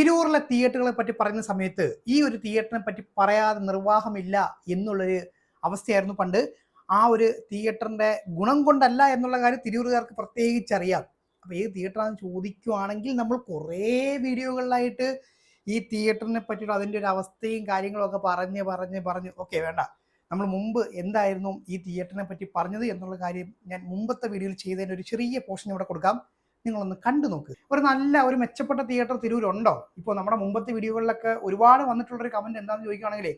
തിരൂറിലെ തിയേറ്ററുകളെ പറ്റി പറയുന്ന സമയത്ത് ഈ ഒരു തിയേറ്ററിനെ പറ്റി പറയാതെ നിർവാഹമില്ല എന്നുള്ളൊരു അവസ്ഥയായിരുന്നു പണ്ട്. ആ ഒരു തിയേറ്ററിന്റെ ഗുണം കൊണ്ടല്ല എന്നുള്ള കാര്യം തിരൂറുകാർക്ക് പ്രത്യേകിച്ച് അറിയാം അപ്പൊ ഏത് തിയേറ്ററാണെന്ന് ചോദിക്കുവാണെങ്കിൽ നമ്മൾ കുറേ വീഡിയോകളിലായിട്ട് ഈ തിയേറ്ററിനെ പറ്റിയിട്ട് അതിന്റെ ഒരു അവസ്ഥയും കാര്യങ്ങളൊക്കെ പറഞ്ഞ് പറഞ്ഞ് പറഞ്ഞ് ഓക്കെ വേണ്ട. നമ്മൾ മുമ്പ് എന്തായിരുന്നു ഈ തിയേറ്ററിനെ പറ്റി പറഞ്ഞത് എന്നുള്ള കാര്യം ഞാൻ മുമ്പത്തെ വീഡിയോയിൽ ചെയ്തതിന്റെ ഒരു ചെറിയ പോർഷൻ ഇവിടെ കൊടുക്കാം. നിങ്ങളൊന്ന് കണ്ടു നോക്ക്. ഒരു നല്ല ഒരു മെച്ചപ്പെട്ട തിയേറ്റർ തിരൂരുണ്ടോ ഇപ്പോൾ നമ്മുടെ മുമ്പത്തെ വീഡിയോകളിലൊക്കെ ഒരുപാട് വന്നിട്ടുള്ളൊരു കമന്റ് എന്താണെന്ന് ചോദിക്കുകയാണെങ്കിൽ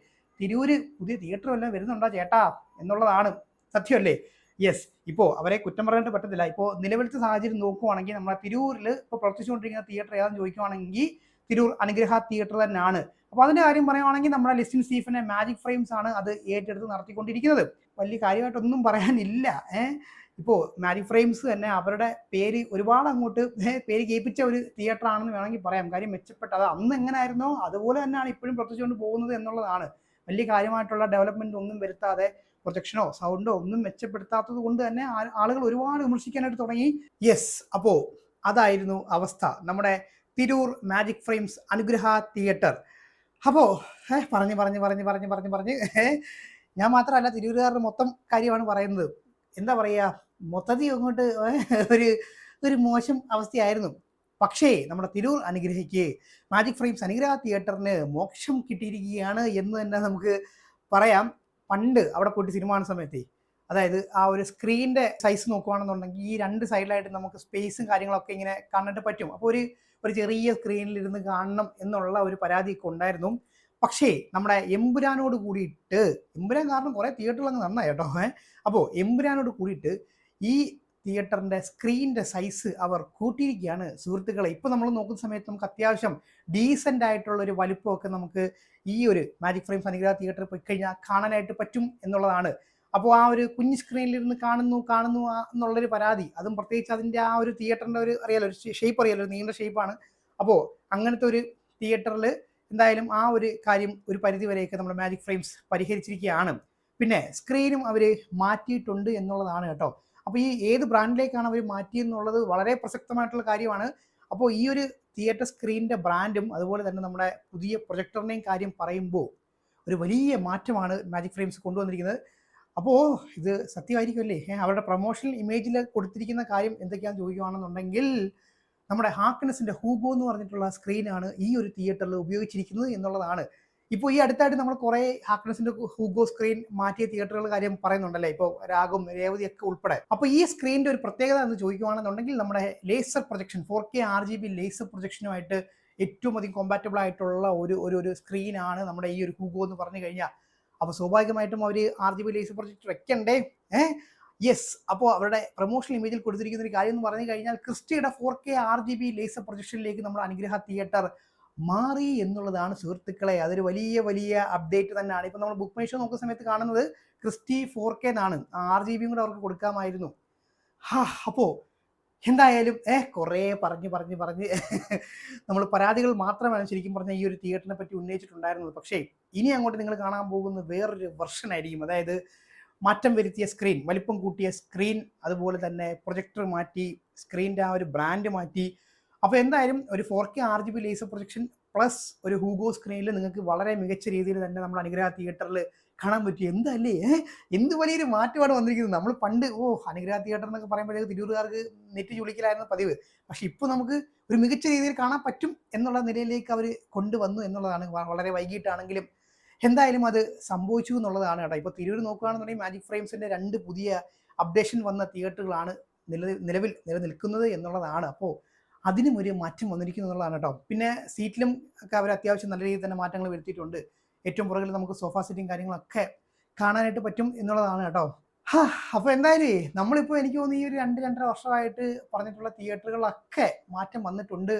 തിരൂര് പുതിയ തിയേറ്റർ വല്ലതും വരുന്നുണ്ടോ ചേട്ടാ? എന്നുള്ളതാണ് സത്യമല്ലേ? യെസ് ഇപ്പോൾ അവരെ കുറ്റം പറയാനായിട്ട് പറ്റത്തില്ല. ഇപ്പോൾ നിലവിലത്തെ സാഹചര്യം നോക്കുവാണെങ്കിൽ നമ്മുടെ തിരൂരിൽ ഇപ്പോൾ പ്രവർത്തിച്ചുകൊണ്ടിരിക്കുന്ന തിയേറ്റർ ഏതാണെന്ന് ചോദിക്കുവാണെങ്കിൽ തിരൂർ അനുഗ്രഹ തിയേറ്റർ തന്നെയാണ്. അപ്പോൾ അതിന്റെ കാര്യം പറയുവാണെങ്കിൽ നമ്മുടെ ലിസ്റ്റിൻ സ്റ്റീഫിന്റെ മാജിക് ഫ്രെയിംസ് ആണ് അത് ഏറ്റെടുത്ത് നടത്തിക്കൊണ്ടിരിക്കുന്നത്. വലിയ കാര്യമായിട്ടൊന്നും പറയാനില്ല. ഏഹ്? ഇപ്പോൾ മാരി ഫ്രെയിംസ് തന്നെ അവരുടെ പേര് ഒരുപാട് അങ്ങോട്ട് പേര് കേൾപ്പിച്ച ഒരു തിയേറ്റർ ആണെന്ന് വേണമെങ്കിൽ പറയാം. കാര്യം മെച്ചപ്പെട്ട അത് അന്ന് എങ്ങനെയായിരുന്നോ അതുപോലെ തന്നെയാണ് ഇപ്പോഴും പ്രവർത്തിച്ചുകൊണ്ട് പോകുന്നത് എന്നുള്ളതാണ്. വലിയ കാര്യമായിട്ടുള്ള ഡെവലപ്മെന്റ് ഒന്നും വരുത്താതെ പ്രൊജക്ഷനോ സൗണ്ടോ ഒന്നും മെച്ചപ്പെടുത്താത്തത് കൊണ്ട് തന്നെ ആളുകൾ ഒരുപാട് വിമർശിക്കാനായിട്ട് തുടങ്ങി. യെസ് അപ്പോൾ അതായിരുന്നു അവസ്ഥ. നമ്മുടെ Tirur magic frames Anugraha theatre അപ്പോൾ പറഞ്ഞ് പറഞ്ഞ് പറഞ്ഞ് പറഞ്ഞ് പറഞ്ഞ് പറഞ്ഞ് ഞാൻ മാത്രമല്ല തിരൂരുകാരുടെ മൊത്തം കാര്യമാണ് പറയുന്നത്. എന്താ പറയുക? മൊത്തത്തിൽ അങ്ങോട്ട് ഒരു ഒരു മോശം അവസ്ഥയായിരുന്നു. പക്ഷേ നമ്മുടെ തിരൂർ അനുഗ്രഹിക്ക് മാജിക് ഫ്രെയിംസ് അനുഗ്രഹ തിയേറ്ററിന് മോക്ഷം കിട്ടിയിരിക്കുകയാണ് എന്ന് തന്നെ നമുക്ക് പറയാം. പണ്ട് അവിടെ പോയിട്ട് സിനിമ കാണുന്ന സമയത്തേ അതായത് ആ ഒരു സ്ക്രീനിന്റെ സൈസ് നോക്കുകയാണെന്നുണ്ടെങ്കിൽ ഈ രണ്ട് സൈഡിലായിട്ട് നമുക്ക് സ്പേസും കാര്യങ്ങളൊക്കെ ഇങ്ങനെ കാണാനായിട്ട് പറ്റും. അപ്പോൾ ഒരു ഒരു ചെറിയ സ്ക്രീനിലിരുന്ന് കാണണം എന്നുള്ള ഒരു പരാതിയൊക്കെ ഉണ്ടായിരുന്നു. പക്ഷേ നമ്മുടെ എമ്പുരാനോട് കൂടിയിട്ട് എമ്പുരാൻ കാരണം കുറേ തിയേറ്ററുകൾ അങ്ങ് നന്നായി കേട്ടോ അപ്പോൾ എമ്പുരാനോട് കൂടിയിട്ട് ഈ തിയേറ്ററിന്റെ സ്ക്രീനിന്റെ സൈസ് അവർ കൂട്ടിയിരിക്കുകയാണ്. സുഹൃത്തുക്കളെ ഇപ്പൊ നമ്മൾ നോക്കുന്ന സമയത്ത് നമുക്ക് അത്യാവശ്യം ഡീസെന്റ് ആയിട്ടുള്ള ഒരു വലുപ്പമൊക്കെ നമുക്ക് ഈ ഒരു മാജിക് ഫ്രെയിം അനുഗ്രഹ തിയേറ്ററിൽ പോയി കഴിഞ്ഞാൽ കാണാനായിട്ട് പറ്റും എന്നുള്ളതാണ്. അപ്പോൾ ആ ഒരു കുഞ്ഞു സ്ക്രീനിലിരുന്ന് കാണുന്നു കാണുന്നു എന്നുള്ളൊരു പരാതി. അതും പ്രത്യേകിച്ച് അതിന്റെ ആ ഒരു തിയേറ്ററിന്റെ ഒരു അറിയാലോ ഒരു ഷേപ്പ് അറിയാലോ ഒരു നീണ്ട ഷേപ്പാണ് അപ്പോൾ അങ്ങനത്തെ ഒരു തിയേറ്ററിൽ എന്തായാലും ആ ഒരു കാര്യം ഒരു പരിധി വരെയൊക്കെ നമ്മുടെ മാജിക് ഫ്രെയിംസ് പരിഹരിച്ചിരിക്കുകയാണ്. പിന്നെ സ്ക്രീനും അവർ മാറ്റിയിട്ടുണ്ട് എന്നുള്ളതാണ് കേട്ടോ. അപ്പോൾ ഈ ഏത് ബ്രാൻഡിലേക്കാണ് അവർ മാറ്റിയെന്നുള്ളത് വളരെ പ്രസക്തമായിട്ടുള്ള കാര്യമാണ്. അപ്പോൾ ഈ ഒരു തിയേറ്റർ സ്ക്രീനിന്റെ ബ്രാൻഡും അതുപോലെ തന്നെ നമ്മുടെ പുതിയ പ്രൊജക്ടറിനെയും കാര്യം പറയുമ്പോൾ ഒരു വലിയ മാറ്റമാണ് മാജിക് ഫ്രെയിംസ് കൊണ്ടുവന്നിരിക്കുന്നത്. അപ്പോൾ ഇത് സത്യമായിരിക്കുമല്ലേ? അവരുടെ പ്രൊമോഷണൽ ഇമേജിൽ കൊടുത്തിരിക്കുന്ന കാര്യം എന്തൊക്കെയാണെന്ന് ചോദിക്കുകയാണെന്നുണ്ടെങ്കിൽ നമ്മുടെ ഹാക്കനസിന്റെ ഹൂബോ എന്ന് പറഞ്ഞിട്ടുള്ള സ്ക്രീനാണ് ഈ ഒരു തിയേറ്ററിൽ ഉപയോഗിച്ചിരിക്കുന്നത് എന്നുള്ളതാണ്. ഇപ്പോൾ ഈ അടുത്തായിട്ട് നമ്മൾ കുറേ ഹാക്കനസിന്റെ ഹൂഗോ സ്ക്രീൻ മാറ്റിയ തിയേറ്ററുകൾ കാര്യം പറയുന്നുണ്ടല്ലേ? ഇപ്പോൾ രാഗം രേവതി ഒക്കെ ഉൾപ്പെടെ. അപ്പോൾ ഈ സ്ക്രീനിന്റെ ഒരു പ്രത്യേകത എന്ന് ചോദിക്കുകയാണെന്നുണ്ടെങ്കിൽ നമ്മുടെ laser projection four K R G B laser പ്രൊജക്ഷനുമായിട്ട് ഏറ്റവും അധികം കോമ്പാറ്റബിൾ ആയിട്ടുള്ള ഒരു ഒരു ഒരു സ്ക്രീനാണ് നമ്മുടെ ഈ ഒരു ഹൂഗോ എന്ന് പറഞ്ഞു കഴിഞ്ഞാൽ അപ്പോൾ സ്വാഭാവികമായിട്ടും അവർ R G B laser project വെക്കണ്ടേ? ഏഹ് യെസ് അപ്പോൾ അവരുടെ പ്രൊമോഷണൽ ഇമേജിൽ കൊടുത്തിരിക്കുന്ന ഒരു കാര്യം എന്ന് പറഞ്ഞു കഴിഞ്ഞാൽ ക്രിസ്റ്റിയുടെ four K R G B laser പ്രൊജക്ഷനിലേക്ക് നമ്മുടെ അനുഗ്രഹ തിയേറ്റർ മാറി എന്നുള്ളതാണ് സുഹൃത്തുക്കളെ. അതൊരു വലിയ വലിയ അപ്ഡേറ്റ് തന്നെയാണ്. ഇപ്പൊ നമ്മൾ ബുക്ക് മൈ നോക്കുന്ന സമയത്ത് കാണുന്നത് ക്രിസ്റ്റി ഫോർ കെ എന്നാണ്. ആർ ജി ബിയും കൂടെ അവർക്ക് കൊടുക്കാമായിരുന്നു. ഹാ അപ്പോ എന്തായാലും ഏഹ് കുറേ പറഞ്ഞ് പറഞ്ഞ് പറഞ്ഞ് നമ്മൾ പരാതികൾ മാത്രമാണ് ശരിക്കും പറഞ്ഞാൽ ഈ ഒരു തിയേറ്ററിനെ പറ്റി ഉന്നയിച്ചിട്ടുണ്ടായിരുന്നത്. പക്ഷേ ഇനി അങ്ങോട്ട് നിങ്ങൾ കാണാൻ പോകുന്ന വേറൊരു വെർഷൻ ആയിരിക്കും. അതായത് മാറ്റം വരുത്തിയ സ്ക്രീൻ വലിപ്പം കൂട്ടിയ സ്ക്രീൻ അതുപോലെ തന്നെ പ്രൊജക്ടർ മാറ്റി സ്ക്രീനിന്റെ ആ ഒരു ബ്രാൻഡ് മാറ്റി അപ്പോൾ എന്തായാലും ഒരു four K R G B laser projection plus ഒരു ഹൂഗോ സ്ക്രീനിൽ നിങ്ങൾക്ക് വളരെ മികച്ച രീതിയിൽ തന്നെ നമ്മൾ അനുഗ്രഹ തിയേറ്ററിൽ കാണാൻ പറ്റും. എന്തല്ലേ? എന്ത് വലിയൊരു മാറ്റമാണ് വന്നിരിക്കുന്നത്. നമ്മൾ പണ്ട് ഓ അനുഗ്രഹ തിയേറ്റർ എന്നൊക്കെ പറയുമ്പോഴേക്ക് തിരൂരുകാർക്ക് നെറ്റ് ചുളിക്കലായിരുന്നു പതിവ്. പക്ഷെ ഇപ്പോൾ നമുക്ക് ഒരു മികച്ച രീതിയിൽ കാണാൻ പറ്റും എന്നുള്ള നിലയിലേക്ക് അവർ കൊണ്ടുവന്നു എന്നുള്ളതാണ് വളരെ വൈകിട്ടാണെങ്കിലും എന്തായാലും അത് സംഭവിച്ചു എന്നുള്ളതാണ് കേട്ടോ. ഇപ്പോൾ തിരൂർ നോക്കുകയാണെന്നുണ്ടെങ്കിൽ മാജിക് ഫ്രെയിംസിന്റെ രണ്ട് പുതിയ അപ്ഡേഷൻ വന്ന തിയേറ്ററുകളാണ് നില നിലവിൽ നിലനിൽക്കുന്നത് എന്നുള്ളതാണ്. അപ്പോൾ അതിനും ഒരു മാറ്റം വന്നിരിക്കുന്നു എന്നുള്ളതാണ് കേട്ടോ. പിന്നെ സീറ്റിലും ഒക്കെ അവർ അത്യാവശ്യം നല്ല രീതിയിൽ തന്നെ മാറ്റങ്ങൾ വരുത്തിയിട്ടുണ്ട്. ഏറ്റവും പുറകിൽ നമുക്ക് സോഫ സീറ്റും കാര്യങ്ങളൊക്കെ കാണാനായിട്ട് പറ്റും എന്നുള്ളതാണ് കേട്ടോ. ഹാ അപ്പൊ എന്തായാലും നമ്മളിപ്പോൾ എനിക്ക് തോന്നുന്നു ഈ ഒരു രണ്ട് രണ്ടര വർഷമായിട്ട് പറഞ്ഞിട്ടുള്ള തിയേറ്ററുകളൊക്കെ മാറ്റം വന്നിട്ടുണ്ട്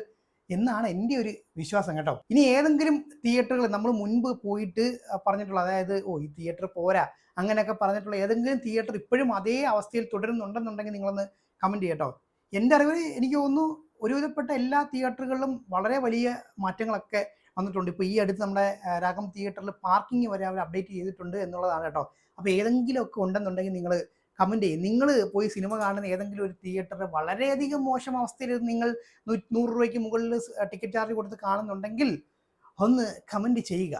എന്നാണ് എന്റെ ഒരു വിശ്വാസം കേട്ടോ. ഇനി ഏതെങ്കിലും തിയേറ്ററുകൾ നമ്മൾ മുൻപ് പോയിട്ട് പറഞ്ഞിട്ടുള്ള അതായത് ഓ ഈ തിയേറ്റർ പോരാ അങ്ങനെയൊക്കെ പറഞ്ഞിട്ടുള്ള ഏതെങ്കിലും തിയേറ്റർ ഇപ്പോഴും അതേ അവസ്ഥയിൽ തുടരുന്നുണ്ടെന്നുണ്ടെങ്കിൽ നിങ്ങളൊന്ന് കമന്റ് ചെയ്യട്ടോ എന്റെ അറിവിൽ എനിക്ക് തോന്നുന്നു ഒരുവിധപ്പെട്ട എല്ലാ തിയേറ്ററുകളിലും വളരെ വലിയ മാറ്റങ്ങളൊക്കെ വന്നിട്ടുണ്ട്. ഇപ്പോൾ ഈ അടുത്ത് നമ്മുടെ രാഗം തിയേറ്ററിൽ പാർക്കിംഗ് വരെ അവർ അപ്ഡേറ്റ് ചെയ്തിട്ടുണ്ട് എന്നുള്ളതാണ് കേട്ടോ. അപ്പോൾ ഏതെങ്കിലുമൊക്കെ ഉണ്ടെന്നുണ്ടെങ്കിൽ നിങ്ങൾ കമന്റ് ചെയ്യും. നിങ്ങൾ പോയി സിനിമ കാണുന്ന ഏതെങ്കിലും ഒരു തിയേറ്ററിൽ വളരെയധികം മോശം അവസ്ഥയിൽ നിങ്ങൾ നൂറ് രൂപയ്ക്ക് മുകളിൽ ടിക്കറ്റ് ചാർജ് കൊടുത്ത് കാണുന്നുണ്ടെങ്കിൽ ഒന്ന് കമന്റ് ചെയ്യുക.